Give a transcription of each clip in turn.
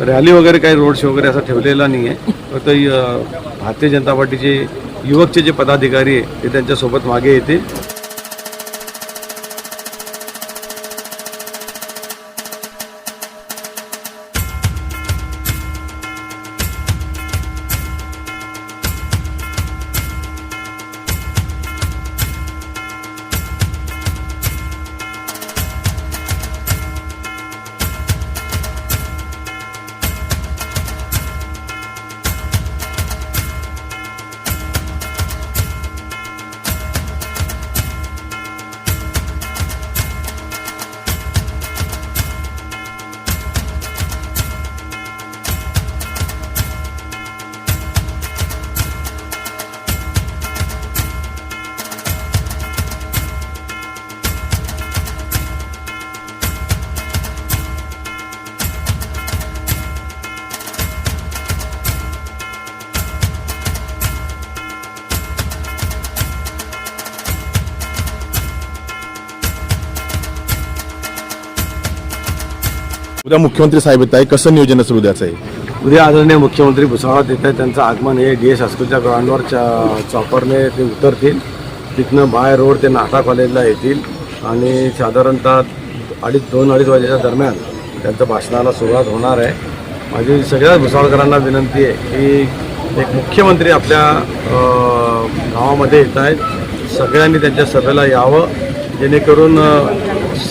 Rally वगैरे काही road show वगैरे असा ठेवलेला नाही आहे फक्त भारतीय जनता पार्टीचे युवकचे जे पदाधिकारी आहे ते त्यांच्यासोबत मागे येते उद्या मुख्यमंत्री साहेब येत आहे कसं नियोजन असेल उद्याचं आहे उद्या आदरणीय मुख्यमंत्री भुसावळात येत आहे त्यांचं आगमन हे डी एस हायस्कूलच्या ग्राउंडवर चा चॉपरने ते उतरतील. तिथनं बाय रोड ते नाटा कॉलेजला येतील. आणि साधारणतः अडीच दोन अडीच वाजेच्या दरम्यान त्यांचं भाषणाला सुरुवात होणार आहे. माझी सगळ्या भुसावळकरांना विनंती आहे की एक मुख्यमंत्री आपल्या गावामध्ये येत आहेत. सगळ्यांनी त्यांच्या सभेला यावं. जेणेकरून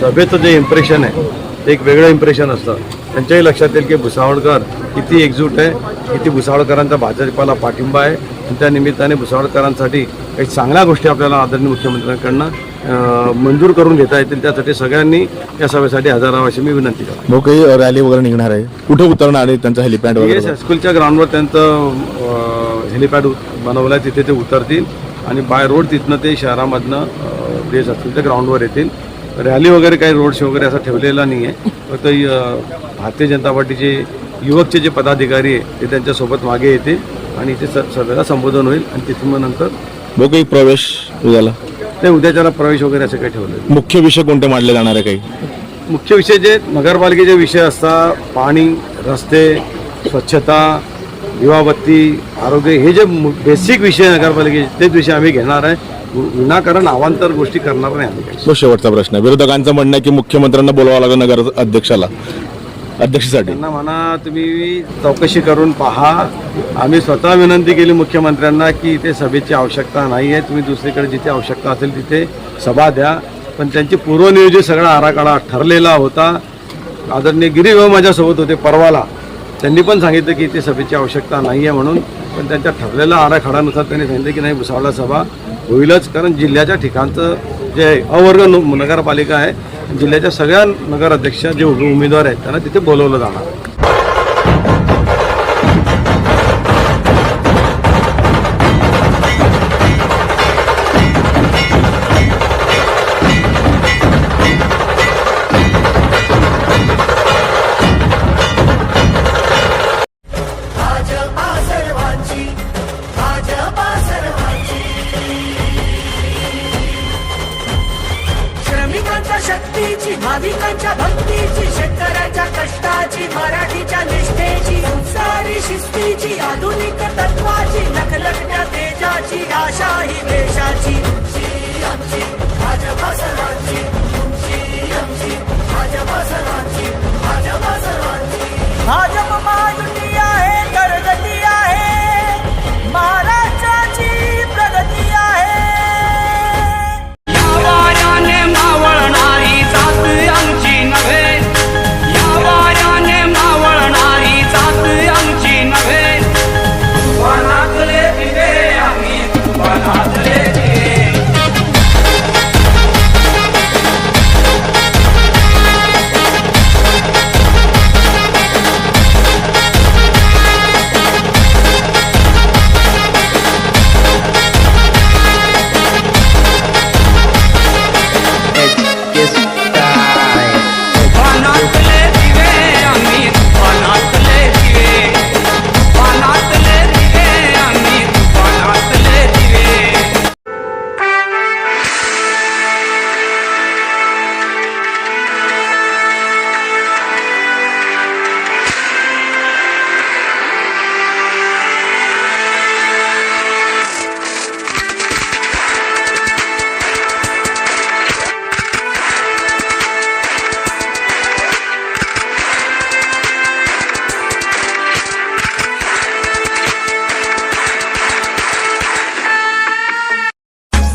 सभेचं जे इम्प्रेशन आहे एक वेगळं इम्प्रेशन असतं. त्यांच्याही लक्षात येईल की भुसावळकर किती एकजूट आहे किती भुसावळकरांचा भाजपाला पाठिंबा आहे. आणि त्या निमित्ताने भुसावळकरांसाठी काही चांगल्या गोष्टी आपल्याला आदरणीय मुख्यमंत्र्यांकडनं मंजूर करून घेता येतील. त्यासाठी सगळ्यांनी या सभेसाठी हजर राहावं अशी मी विनंती करतो. भाऊ काही रॅली वगैरे निघणार आहे. कुठे उतरणार आहे त्यांचं हेलिपॅड वगैरे एस हायस्कूलच्या ग्राउंडवर त्यांचं हेलिपॅड बनवलं आहे तिथे ते उतरतील. आणि बाय रोड तिथनं ते शहरामधनं डी एस हायस्कूलच्या ग्राउंडवर येतील. रॅली वगैरे काही रोड शो वगैरे असा ठेवलेला नाही आहे फक्त भारतीय जनता पार्टीचे युवकचे जे पदाधिकारी आहे ते त्यांच्यासोबत मागे येतील आणि इथे स सभेला संबोधन होईल आणि तिथून मग नंतर भाऊ काही प्रवेश उद्याला. ते उद्याच्याला प्रवेश वगैरे असं काही ठेवलं मुख्य विषय कोणते मांडले जाणार आहे काही? मुख्य विषय जे नगरपालिकेचे विषय असतात पाणी रस्ते स्वच्छता दिवाबत्ती आरोग्य हे जे बेसिक विषय नगरपालिकेचे तेच विषय आम्ही घेणार आहे. विनाकारण अवांतर गोष्टी करणार नाही आम्ही. तो शेवटचा प्रश्न विरोधकांचं म्हणणं आहे की मुख्यमंत्र्यांना बोलावं लागेल नगर अध्यक्षाला. अध्यक्षासाठी. त्यांना म्हणा तुम्ही चौकशी करून पहा. आम्ही स्वतः विनंती केली मुख्यमंत्र्यांना की इथे सभेची आवश्यकता नाही आहे. तुम्ही दुसरीकडे जिथे आवश्यकता असेल तिथे सभा द्या. पण त्यांची पूर्वनियोजित सगळा आराखडा ठरलेला होता. आदरणीय गिरीभाऊ माझ्यासोबत होते परवाला. त्यांनी पण सांगितलं की इथे सभेची आवश्यकता नाही आहे म्हणून पण त्यांच्या ठरलेल्या आराखड्यानुसार त्यांनी सांगितलं की नाही भुसावळला सभा होईलच कारण जिल्ह्याच्या ठिकाणचं जे अवर्ग नगरपालिका आहे जिल्ह्याच्या सगळ्या नगराध्यक्ष जे उमेदवार आहेत त्यांना तिथे बोलवलं जाणार. भाविकांच्या भक्तीची शेतकऱ्याच्या कष्टाची मराठीच्या निष्ठेची संसारी शिस्तीची आधुनिक तत्वाची लखलखत्या